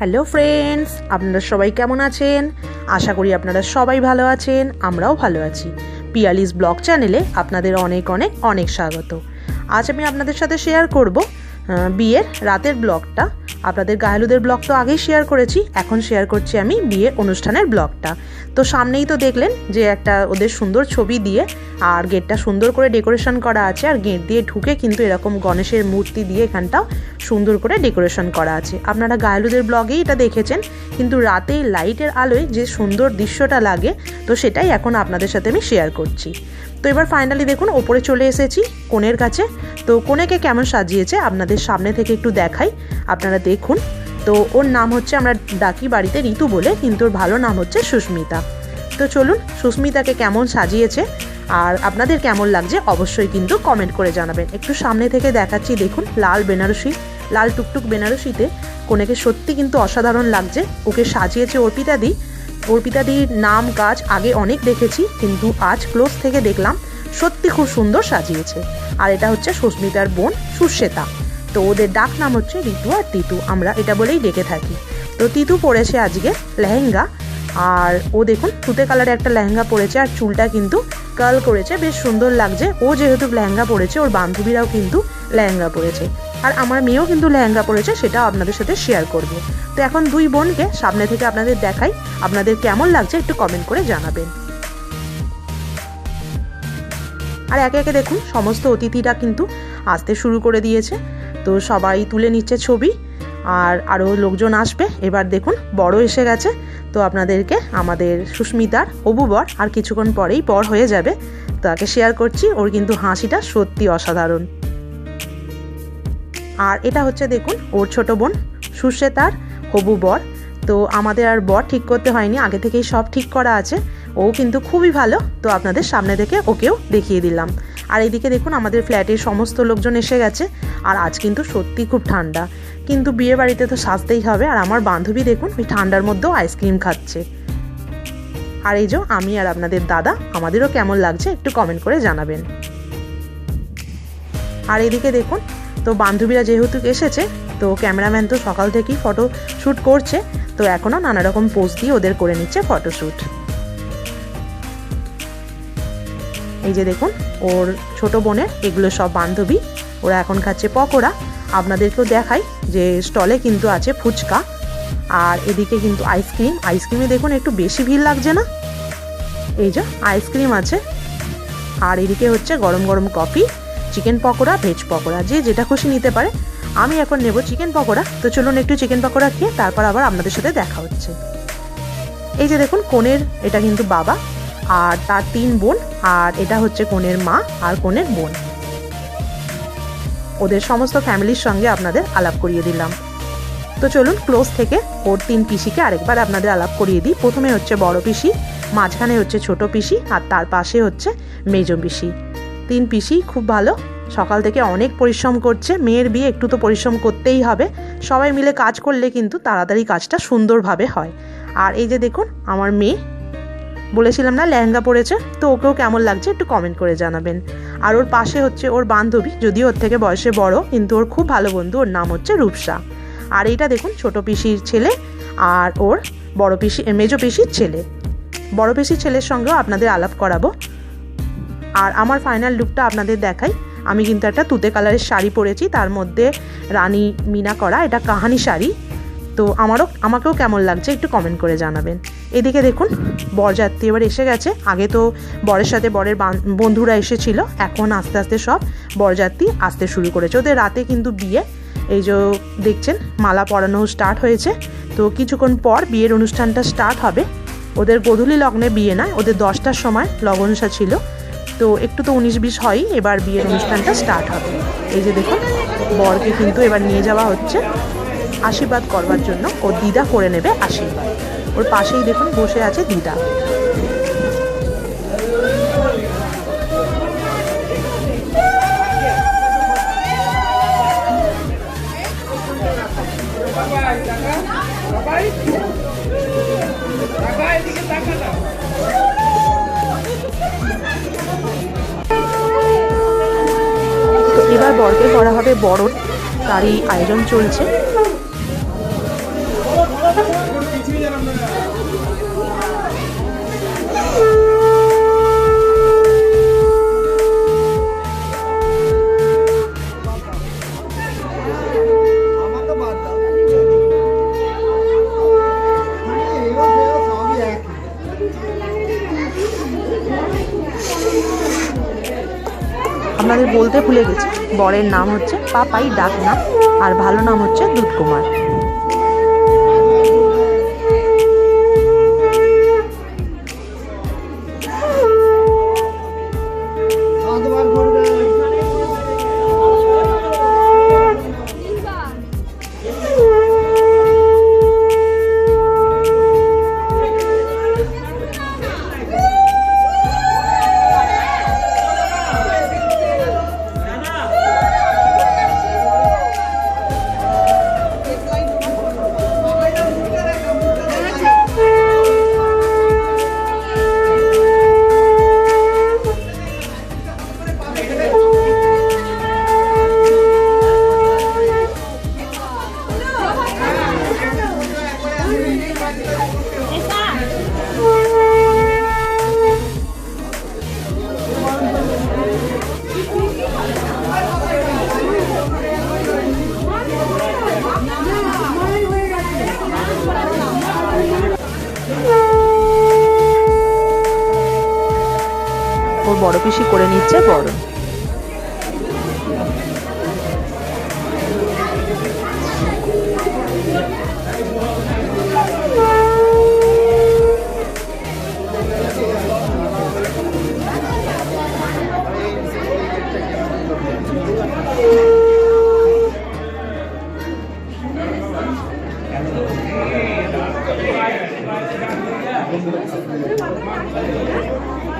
Hello friends আপনারা সবাই কেমন আছেন? আশা করি আপনারা সবাই ভালো আছেন, আমরাও ভালো আছি। পিয়ালিস ব্লগ চ্যানেলে আপনাদের অনেক অনেক অনেক স্বাগত। আজ আমি আপনাদের সাথে শেয়ার করব বিয়ের রাতের ব্লগটা। আপনাদের গায়েলুদের ব্লগ তো আগেই শেয়ার করেছি, এখন শেয়ার করছি আমি বিয়ের অনুষ্ঠানের ব্লগটা। তো সামনেই তো দেখলেন যে একটা ওদের সুন্দর ছবি দিয়ে আর গেটটা সুন্দর করে ডেকোরেশন করা আছে, আর গেট দিয়ে ঢুকে কিন্তু এরকম গণেশের মূর্তি দিয়ে এখানটাও সুন্দর করে ডেকোরেশন করা আছে। আপনারা গায়েলুদের ব্লগেই এটা দেখেছেন, কিন্তু রাতে লাইটের আলোয় যে সুন্দর দৃশ্যটা লাগে, তো সেটাই এখন আপনাদের সাথে আমি শেয়ার করছি। তো এবার ফাইনালি দেখুন, ওপরে চলে এসেছি কোণের কাছে। তো কোণেকে কেমন সাজিয়েছে, আপনাদের সামনে থেকে একটু দেখাই। আপনারা দেখুন। তো ওর নাম হচ্ছে আমরা ডাকি বাড়িতে ঋতু বলে, কিন্তু ওর ভালো নাম হচ্ছে সুস্মিতা। তো চলুন, সুস্মিতাকে কেমন সাজিয়েছে আর আপনাদের কেমন লাগছে অবশ্যই কিন্তু কমেন্ট করে জানাবেন। একটু সামনে থেকে দেখাচ্ছি, দেখুন, লাল বেনারসি, লাল টুকটুক বেনারসিতে কোনেকে সত্যি কিন্তু অসাধারণ লাগছে। ওকে সাজিয়েছে অর্পিতাদি অর্পিতাদির নাম কাজ আগে অনেক দেখেছি, কিন্তু আজ ক্লোজ থেকে দেখলাম, সত্যি খুব সুন্দর সাজিয়েছে। আর এটা হচ্ছে সুস্মিতার বোন সুশ্বেতা তো ওদের ডাক নাম হচ্ছে ঋতু আর তিতু। আমরা এটা বলেই ডেকে থাকি। তো তিতু পরেছে আজকে লেহেঙ্গা। আর ও দেখুন তুতে কালারে একটা লেহেঙ্গা পরেছে আর চুলটা কিন্তু কার্ল করেছে। বেশ সুন্দর লাগছে। ও যেহেতু লেহেঙ্গা পরেছে ওর বান্ধবীরাও কিন্তু লেহেঙ্গা পরেছে আর আমার মেয়েও কিন্তু লেহেঙ্গা পরেছে সেটাও আপনাদের সাথে শেয়ার করব। তো এখন দুই বোনকে সামনে থেকে আপনাদের দেখাই, আপনাদের কেমন লাগছে একটু কমেন্ট করে জানাবেন। আর একে একে দেখুন, সমস্ত অতিথিরা কিন্তু আসতে শুরু করে দিয়েছে। তো সবাই তুলে নিচ্ছে ছবি। আর আরও লোকজন আসবে। এবার দেখুন, বড় এসে গেছে। তো আপনাদেরকে আমাদের সুস্মিতার হবু বর আর কিছুক্ষণ পরেই বর হয়ে যাবে। তাকে শেয়ার করছি, ওর কিন্তু হাসিটা সত্যি অসাধারণ। আর এটা হচ্ছে দেখুন, ওর ছোট বোন সুশ্বেতার হবু বর। তো আমাদের আর বর ঠিক করতে হয়নি, আগে থেকেই সব ঠিক করা আছে। ও কিন্তু খুবই ভালো। তো আপনাদের সামনে থেকে ওকেও দেখিয়ে দিলাম। আর এদিকে দেখুন আমাদের ফ্ল্যাটের সমস্ত লোকজন এসে গেছে। আর আজ কিন্তু সত্যি খুব ঠান্ডা। কিন্তু বিয়ে বাড়িতে তো সাজতেই হবে। আর আমার বান্ধবী দেখুন ওই ঠান্ডার মধ্যেও আইসক্রিম খাচ্ছে। আর এই যে আমি আর আপনাদের দাদা, আমাদেরও কেমন লাগছে একটু কমেন্ট করে জানাবেন। আর এদিকে দেখুন, তো বান্ধবীরা যেহেতু এসেছে, তো ক্যামেরাম্যান তো সকাল থেকেই ফটো শ্যুট করছে, তো এখনও নানা রকম পোজ দিয়ে ওদের করে নিচ্ছে ফটোশ্যুট এই যে দেখুন, ওর ছোট বোনের, এগুলো সব বান্ধবী, ওরা এখন খাচ্ছে পকোড়া। আপনাদেরকেও দেখাই যে স্টলে কিন্তু আছে ফুচকা আর এদিকে কিন্তু আইসক্রিম। আইসক্রিমে দেখুন, একটু বেশি ভিড় লাগছে না? এই যে আইসক্রিম আছে। আর এদিকে হচ্ছে গরম গরম coffee, chicken pakora, veg pakora, যে যেটা খুশি নিতে পারে। আমি এখন নেব চিকেন পকোড়া। তো চলুন একটু চিকেন পকোড়া খেয়ে তারপর আবার আপনাদের সাথে দেখা হচ্ছে। এই যে দেখুন কোণের এটা কিন্তু বাবা। আর তার তিন বোন, আর এটা হচ্ছে কোণের মা আর কোণের বোন। ওদের সমস্ত ফ্যামিলির সঙ্গে আপনাদের আলাপ করিয়ে দিলাম। তো চলুন, ক্লোজ থেকে ওর তিন পিসিকে আরেকবার আপনাদের আলাপ করিয়ে দিই। প্রথমে হচ্ছে বড় পিসি, মাঝখানে হচ্ছে ছোট পিসি, আর তার পাশে হচ্ছে মেজ পিসি। তিন পিসি খুব ভালো, সকাল থেকে অনেক পরিশ্রম করছে। মেয়ের বিয়ে একটু তো পরিশ্রম করতেই হবে। সবাই মিলে কাজ করলে কিন্তু তাড়াতাড়ি কাজটা সুন্দরভাবে হয়। আর এই যে দেখুন, আমার মেয়ে বলেছিলাম না, লেহেঙ্গা পরেছে, তো ওকেও কেমন লাগছে একটু কমেন্ট করে জানাবেন। আর ওর পাশে হচ্ছে ওর বান্ধবী, যদিও ওর থেকে বয়সে বড়, কিন্তু ওর খুব ভালো বন্ধু, ওর নাম হচ্ছে রূপসা। আর এইটা দেখুন, ছোট পিসির ছেলে, আর ওর বড় পিসি মেজো পিসির ছেলে। বড় পিসির ছেলের সঙ্গেও আপনাদের আলাপ করাবো। আর আমার ফাইনাল লুকটা আপনাদের দেখাই। আমি কিন্তু একটা তুতে কালারের শাড়ি পরেছি, তার মধ্যে রানী মিনা করা, এটা কাহানি শাড়ি। তো আমারও, আমাকেও কেমন লাগছে একটু কমেন্ট করে জানাবেন। এদিকে দেখুন বরযাত্রী এবার এসে গেছে। আগে তো বরের সাথে বরের বান- বন্ধুরা এসেছিল, এখন আস্তে আস্তে সব বরযাত্রী আসতে শুরু করেছে। ওদের রাতে কিন্তু বিয়ে। এই যে দেখছেন, মালা পরানো স্টার্ট হয়েছে। তো কিছুক্ষণ পর বিয়ের অনুষ্ঠানটা স্টার্ট হবে। ওদের গধূলি লগ্নে বিয়ে নয়, ওদের দশটার সময় লগনসা ছিল। তো একটু তো উনিশ বিশ হয়ই, এবার বিয়ের অনুষ্ঠানটা স্টার্ট হবে। এই যে দেখুন, বরকে কিন্তু এবার নিয়ে যাওয়া হচ্ছে। আশীর্বাদ করবার জন্য ও দিদা করে নেবে আশীর্বাদ। ওর পাশেই দেখুন বসে আছে দিদা এবার বরকে করা হবে বড় তারই আয়োজন চলছে। আপনাদের বলতে ভুলে গেছি। বরের নাম হচ্ছে পাপাই ডাক নাম আর ভালো নাম হচ্ছে দুধ বড় পিসি করে নিচ্ছে বড়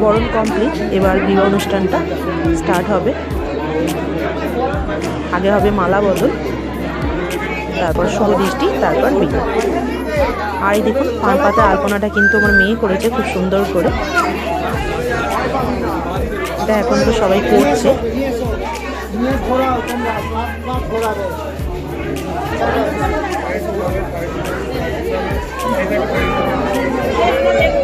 বরণ কমপ্লিট এবার বিয়ে অনুষ্ঠানটা স্টার্ট হবে। আগে হবে মালা বদল, তারপর শুভ দৃষ্টি, তারপর বিয়ে। আর এই দেখুন পান পাতা আলপনাটা কিন্তু আমার মেয়ে করেছে খুব সুন্দর করে। এটা এখন তো সবাই করছে। Thank you.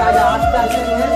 রাজা আস্তে আস্তে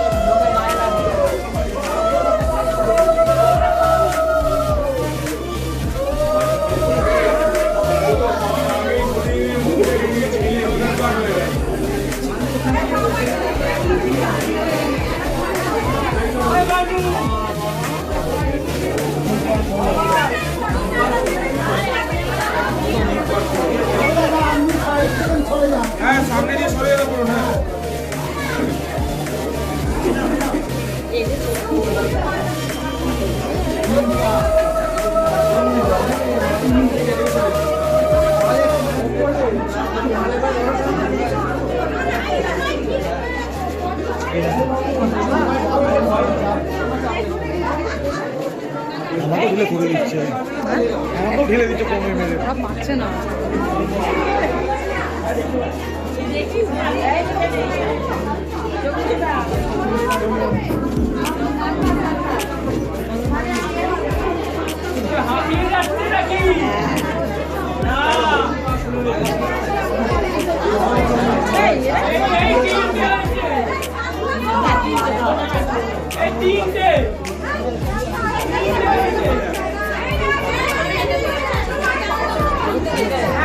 আমাকেও ঢিলে দিচ্ছে কমে মেরে পাচ্ছে না।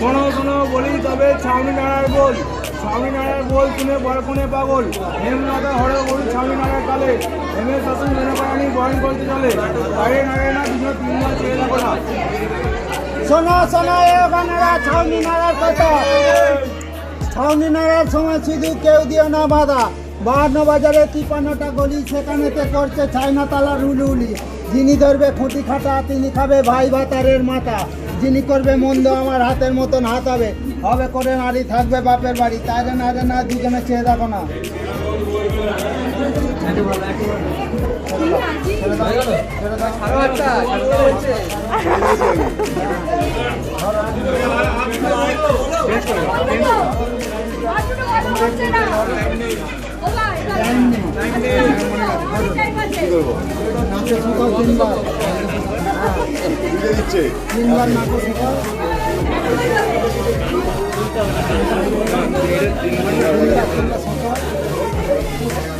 শোনো শোনো, বলি তবে ছাউনি নাড়ার বল। ছাউনি নাড়ার বল বড় কোনে পাগল। হেমনাথা হরে বলি ছাউনি নাড়ার কালে হেমের শাসন পারানি বয়ন করতে চলে। বাইরে নাড়ে না দুজন তিনবার দেখো না। শোনো শোনো, এ বাংলা ছাউনি নাড়ার কথা। সময় শুধু কেউ দিও না বাধা। বাহান্ন বাজারে তিপান্নটা গলি, সেখানেতে করছে চায়না তালা রুলুলি। যিনি ধরবে খুঁটি খাটা, তিনি খাবে ভাই ভাতারের মাথা। যিনি করবে মন্দ, আমার হাতের মতন হাত হবে। হবে করে নারী, থাকবে বাপের বাড়ি। তাইরে না রে না, দুজনে চেয়ে দেখো না। নাকে শুকাও তিনবার তিনবার নাকে শুকাও হ্যাঁ দিয়ে দাও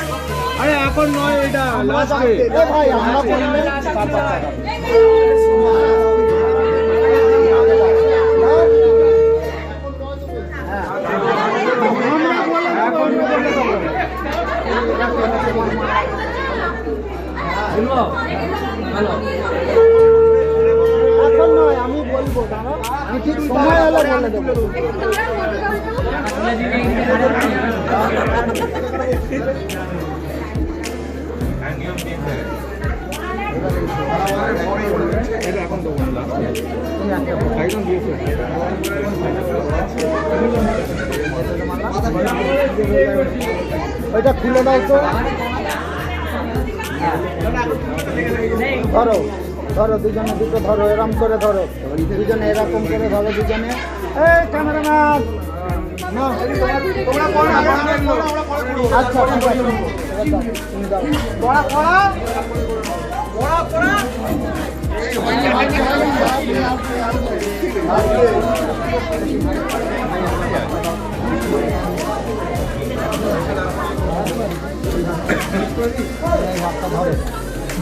আরে এখন নয় এটা লাস্টে এ ভাই আমরা করলে। এখন নয় আমি বলব দাঁড়া আমি ঠিক সময় হলে বলে দেবো ওইটা খুলে দাও তো। ধরো ধরো দুজনে, দুটো ধরো এরকম করে ধরো। দুজনে এরকম করে ধরো দুজনে। এই ক্যামেরাম্যান। আচ্ছা ঠিক আছে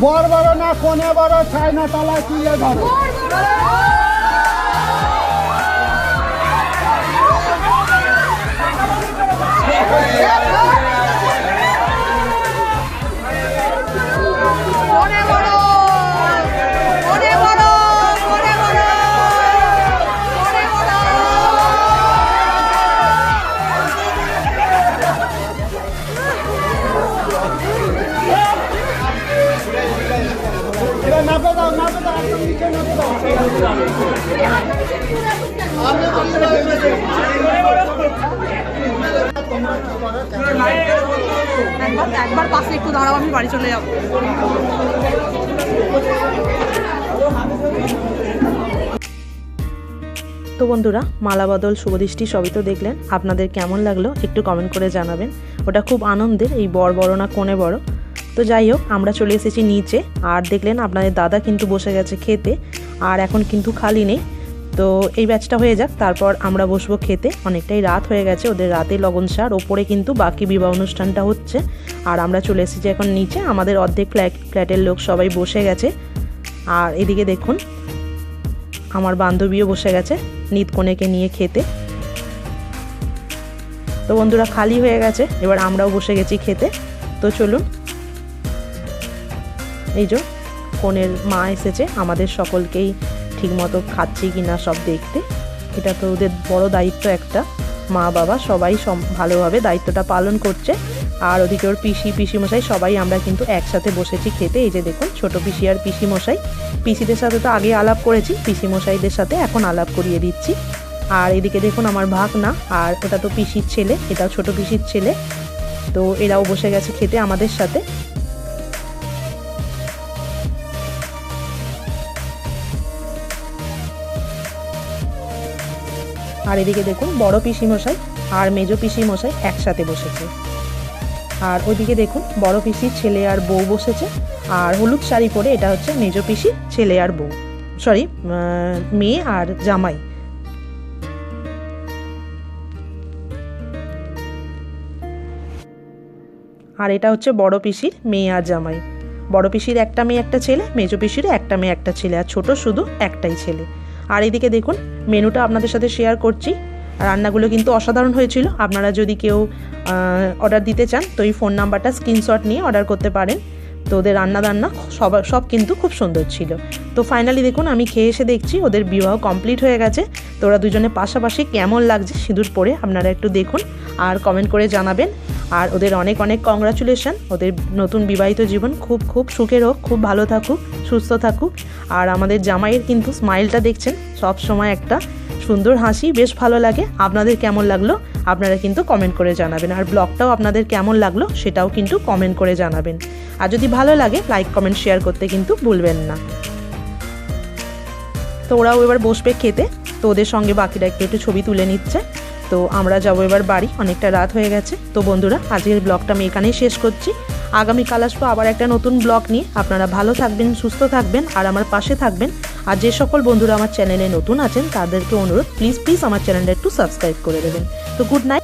বড় বড় না কোনে বড় চায় না তালা কি ধরো একবার পাশে একটু দাঁড়াও, আমি বাড়ি চলে যাব। তো বন্ধুরা, মালা বদল শুভদৃষ্টি সবই তো দেখলেন। আপনাদের কেমন লাগল একটু কমেন্ট করে জানাবেন। ওটা খুব আনন্দের, এই বড় বড় না কোণে বড়। তো যাই হোক, আমরা চলে এসেছি নিচে। আর দেখলেন আপনাদের দাদা কিন্তু বসে গেছে খেতে। আর এখন কিন্তু খালি নেই। তো এই ব্যাচটা হয়ে যাক, তারপর আমরা বসবো খেতে। অনেকটাই রাত হয়ে গেছে, ওদের রাতে লগন সার। ওপরে কিন্তু বাকি বিবাহ অনুষ্ঠানটা হচ্ছে। আর আমরা চলে এসেছি এখন নিচে। আমাদের অর্ধেক ফ্ল্যাট ফ্ল্যাটের লোক সবাই বসে গেছে। আর এদিকে দেখুন, আমার বান্ধবীও বসে গেছে নিত কনেকে নিয়ে খেতে। তো বন্ধুরা, খালি হয়ে গেছে। এবার আমরাও বসে গেছি খেতে। তো চলুন, এই যে কনের মা এসেছে, আমাদের সকলকেই ঠিকমতো খাচ্ছে কি না সব দেখতে। এটা তো ওদের বড় দায়িত্ব একটা। মা, বাবা সবাই ভালোভাবে দায়িত্বটা পালন করছে। আর ওদিকে ওর পিসি পিসি মশাই সবাই আমরা কিন্তু একসাথে বসেছি খেতে। এই যে দেখুন, ছোট পিসি আর পিসি মশাই পিসিদের সাথে তো আগে আলাপ করেছি পিসি মশাইদের সাথে এখন আলাপ করিয়ে দিচ্ছি। আর এদিকে দেখুন আমার ভাগ না আর ওটা তো পিসির ছেলে এটাও ছোট পিসির ছেলে। তো এরাও বসে গেছে খেতে আমাদের সাথে। আর এদিকে দেখুন, বড় পিসি মশাই আর মেজো পিসি মশাই একসাথে বসেছে। আর ওইদিকে দেখুন, বড় পিসির ছেলে আর বউ বসেছে, আর হলুদ শাড়ি পরে এটা হচ্ছে মেজো পিসির ছেলে আর বউ। সরি মেয়ে আর জামাই। আর এটা হচ্ছে বড় পিসির মেয়ে আর জামাই। বড় পিসির একটা মেয়ে, একটা ছেলে, মেজো পিসির একটা মেয়ে, একটা ছেলে, আর ছোট শুধু একটাই ছেলে। আর এদিকে দেখুন, মেনুটা আপনাদের সাথে শেয়ার করছি। রান্নাগুলো কিন্তু অসাধারণ হয়েছিল। আপনারা যদি কেউ অর্ডার দিতে চান, তো এই ফোন নাম্বারটা স্ক্রিনশট নিয়ে অর্ডার করতে পারেন। তো ওদের রান্না বান্না সব সব কিন্তু খুব সুন্দর ছিল। তো ফাইনালি দেখুন, আমি খেয়ে এসে দেখছি ওদের বিবাহ কমপ্লিট হয়ে গেছে। তো ওরা দুজনে পাশাপাশি কেমন লাগছে সিঁদুর পরে আপনারা একটু দেখুন আর কমেন্ট করে জানাবেন। আর ওদের অনেক অনেক কংগ্রাচুলেশন ওদের নতুন বিবাহিত জীবন খুব খুব সুখের হোক খুব ভালো থাকুক, সুস্থ থাকুক। আর আমাদের জামাইয়ের কিন্তু স্মাইলটা দেখছেন, সব সময় একটা সুন্দর হাসি, বেশ ভালো লাগে। আপনাদের কেমন লাগল আপনারা কিন্তু কমেন্ট করে জানাবেন। আর ব্লগটাও আপনাদের কেমন লাগল সেটাও কিন্তু কমেন্ট করে জানাবেন। আর যদি ভালো লাগে লাইক কমেন্ট শেয়ার করতে কিন্তু ভুলবেন না। তো ওরাও এবার বসবে খেতে, তো ওদের সঙ্গে বাকিরা একটু একটু ছবি তুলে নিচ্ছে। তো আমরা যাব এবার বাড়ি, অনেকটা রাত হয়ে গেছে। তো বন্ধুরা, আজকের ব্লগটা আমি এখানেই শেষ করছি। আগামীকাল আসব আবার একটা নতুন ব্লগ নিয়ে। আপনারা ভালো থাকবেন, সুস্থ থাকবেন, আর আমার পাশে থাকবেন। আর যে সকল বন্ধুরা আমার চ্যানেলে নতুন আছেন, তাদেরকে অনুরোধ প্লিজ প্লিজ আমার চ্যানেলটা একটু সাবস্ক্রাইব করে দেবেন। তো গুড নাইট